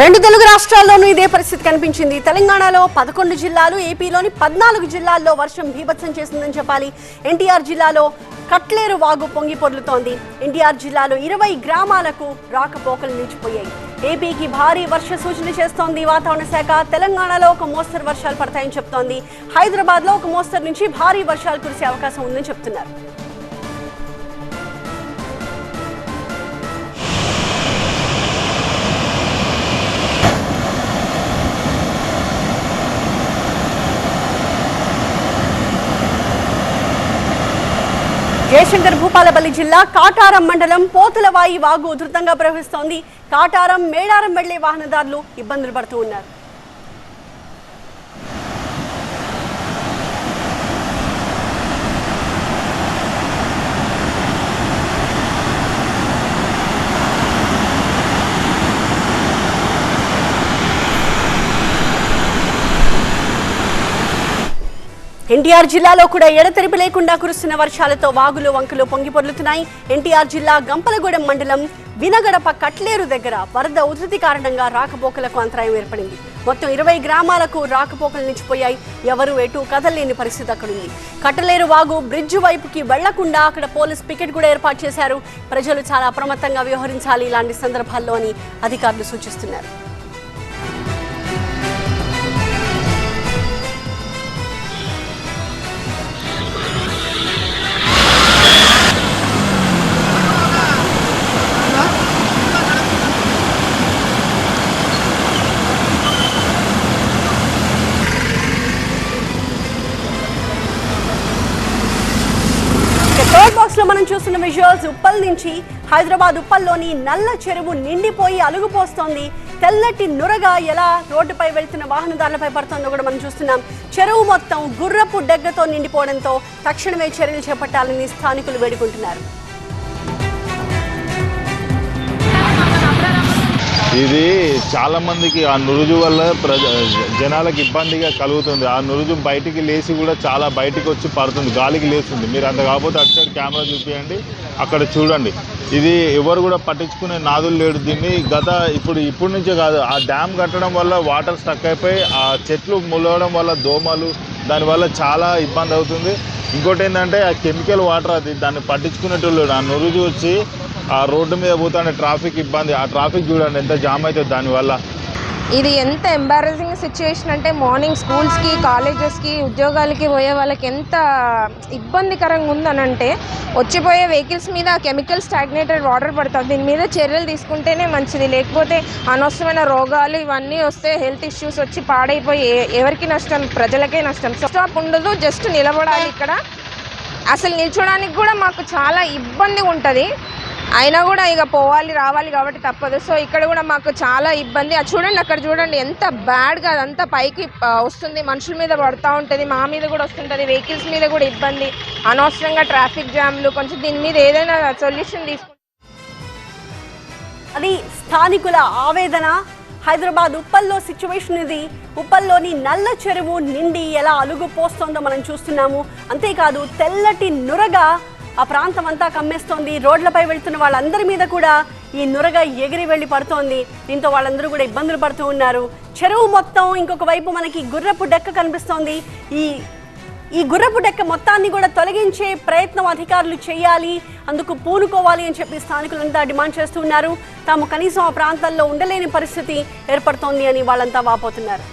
రెండు తెలుగు రాష్ట్రాల్లోనూ ఇదే పరిస్థితి కనిపించింది. తెలంగాణలో పదకొండు జిల్లాలు ఏపీలోని పద్నాలుగు జిల్లాల్లో వర్షం భీభత్సం చేసిందని చెప్పాలి. ఎన్టీఆర్ జిల్లాలో కట్లేరు వాగు పొంగి పొర్లుతోంది. ఎన్టీఆర్ జిల్లాలో ఇరవై గ్రామాలకు రాకపోకలు నిలిచిపోయాయి. ఏపీకి భారీ వర్ష సూచన చేస్తోంది వాతావరణ శాఖ. తెలంగాణలో ఒక మోస్తరు వర్షాలు పడతాయని చెప్తోంది. హైదరాబాద్లో ఒక మోస్తరు నుంచి భారీ వర్షాలు కురిసే అవకాశం ఉందని చెప్తున్నారు. జయశంకర్ భూపాలపల్లి జిల్లా కాటారం మండలం పోతులవాయి వాగు ఉధృతంగా ప్రవహిస్తోంది. కాటారం మేడారం వెళ్ళే వాహనదారులు ఇబ్బందులు పడుతూ ఉన్నారు. ఎన్టీఆర్ జిల్లాలో కూడా ఎడతెరిపి లేకుండా కురుస్తున్న వర్షాలతో వాగులు వంకలు పొంగి పొర్లుతున్నాయి. ఎన్టీఆర్ జిల్లా గంపలగూడెం మండలం వినగడప కట్లేరు దగ్గర వరద ఉధృతి కారణంగా రాకపోకలకు అంతరాయం ఏర్పడింది. మొత్తం ఇరవై గ్రామాలకు రాకపోకలు నిలిచిపోయాయి. ఎవరు ఎటు కదలలేని పరిస్థితి అక్కడుంది. కట్టలేరు వాగు బ్రిడ్జ్ వైపుకి వెళ్ళకుండా అక్కడ పోలీస్ పికెట్ కూడా ఏర్పాటు చేశారు. ప్రజలు చాలా అప్రమత్తంగా వ్యవహరించాలి ఇలాంటి సందర్భాల్లో అని అధికారులు సూచిస్తున్నారు. లో మనం చూస్తున్న విజువల్స్ ఉప్పల్ నుంచి హైదరాబాద్ ఉప్పల్లోని నల్ల చెరువు నిండిపోయి అలుగుపోస్తోంది. తెల్లటి నురగా ఎలా రోడ్డుపై వెళ్తున్న వాహనదారులపై పడుతుందో కూడా మనం చూస్తున్నాం. చెరువు మొత్తం గుర్రపు డెగ్గతో నిండిపోవడంతో తక్షణమే చర్యలు చేపట్టాలని స్థానికులు వేడుకుంటున్నారు. ఇది చాలామందికి ఆ నురుజు వల్ల ప్రజ జనాలకు ఇబ్బందిగా కలుగుతుంది. ఆ నురుజు బయటికి లేచి కూడా చాలా బయటికి వచ్చి పడుతుంది. గాలికి లేస్తుంది. మీరు అంత కాకపోతే అటు సైడ్ కెమెరా చూపించండి అక్కడ చూడండి. ఇది ఎవరు కూడా పట్టించుకునే నాదులు లేడు దీన్ని. గత ఇప్పుడు ఇప్పుడు నుంచే కాదు. ఆ డ్యామ్ కట్టడం వల్ల వాటర్ స్టక్ అయిపోయి ఆ చెట్లు ములవడం వల్ల దోమలు దానివల్ల చాలా ఇబ్బంది అవుతుంది. ఇంకోటి ఏంటంటే ఆ కెమికల్ వాటర్ అది దాన్ని పట్టించుకునేటోళ్ళు ఆ నురుజు వచ్చి ఆ రోడ్డు మీద పోతుంటే ట్రాఫిక్ ఇబ్బంది. ఆ ట్రాఫిక్ చూడండి ఎంత జామ్ అవుతుంది దానివల్ల. ఇది ఎంత ఎంబారసింగ్ సిచ్యువేషన్ అంటే మార్నింగ్ స్కూల్స్కి కాలేజెస్కి ఉద్యోగాలకి పోయే వాళ్ళకి ఎంత ఇబ్బందికరంగా ఉందనంటే వచ్చిపోయే వెహికల్స్ మీద కెమికల్ స్టాగ్నేటెడ్ వాటర్ పడుతుంది. దీని మీద చర్యలు తీసుకుంటేనే మంచిది. లేకపోతే అనవసరమైన రోగాలు ఇవన్నీ వస్తే హెల్త్ ఇష్యూస్ వచ్చి పాడైపోయి ఎవరికి నష్టం? ప్రజలకే నష్టం. స్టాప్ ఉండదు. జస్ట్ నిలబడాలి ఇక్కడ. అసలు నిల్చోడానికి కూడా మాకు చాలా ఇబ్బంది ఉంటుంది. అయినా కూడా ఇక పోవాలి రావాలి కాబట్టి తప్పదు. సో ఇక్కడ కూడా మాకు చాలా ఇబ్బంది. అది చూడండి అక్కడ చూడండి ఎంత బ్యాడ్గా అదంతా పైకి వస్తుంది. మనుషుల మీద పడుతూ ఉంటుంది మా మీద కూడా వస్తుంటుంది. వెహికల్స్ మీద కూడా ఇబ్బంది. అనవసరంగా ట్రాఫిక్ జామ్లు కొంచెం దీని మీద ఏదైనా సొల్యూషన్ తీసుకుంటే అది స్థానికుల ఆవేదన. హైదరాబాద్ ఉప్పల్లో సిచ్యువేషన్ ఇది. ఉప్పల్లోని నల్ల చెరువు నిండి ఎలా అలుగు పోస్తోందో మనం చూస్తున్నాము. అంతేకాదు తెల్లటి నురగా ఆ ప్రాంతం అంతా కమ్మేస్తోంది. రోడ్లపై వెళ్తున్న వాళ్ళందరి మీద కూడా ఈ నురగ ఎగిరి వెళ్ళి పడుతోంది. దీంతో వాళ్ళందరూ కూడా ఇబ్బందులు పడుతూ ఉన్నారు. చెరువు మొత్తం ఇంకొక వైపు మనకి గుర్రపు డెక్క కనిపిస్తోంది. ఈ ఈ గుర్రపు డెక్క మొత్తాన్ని కూడా తొలగించే ప్రయత్నం అధికారులు చేయాలి. అందుకు పూనుకోవాలి అని చెప్పి స్థానికులంతా డిమాండ్ చేస్తున్నారు తాము కనీసం ఆ ప్రాంతాల్లో ఉండలేని పరిస్థితి ఏర్పడుతోంది అని వాళ్ళంతా వాపోతున్నారు.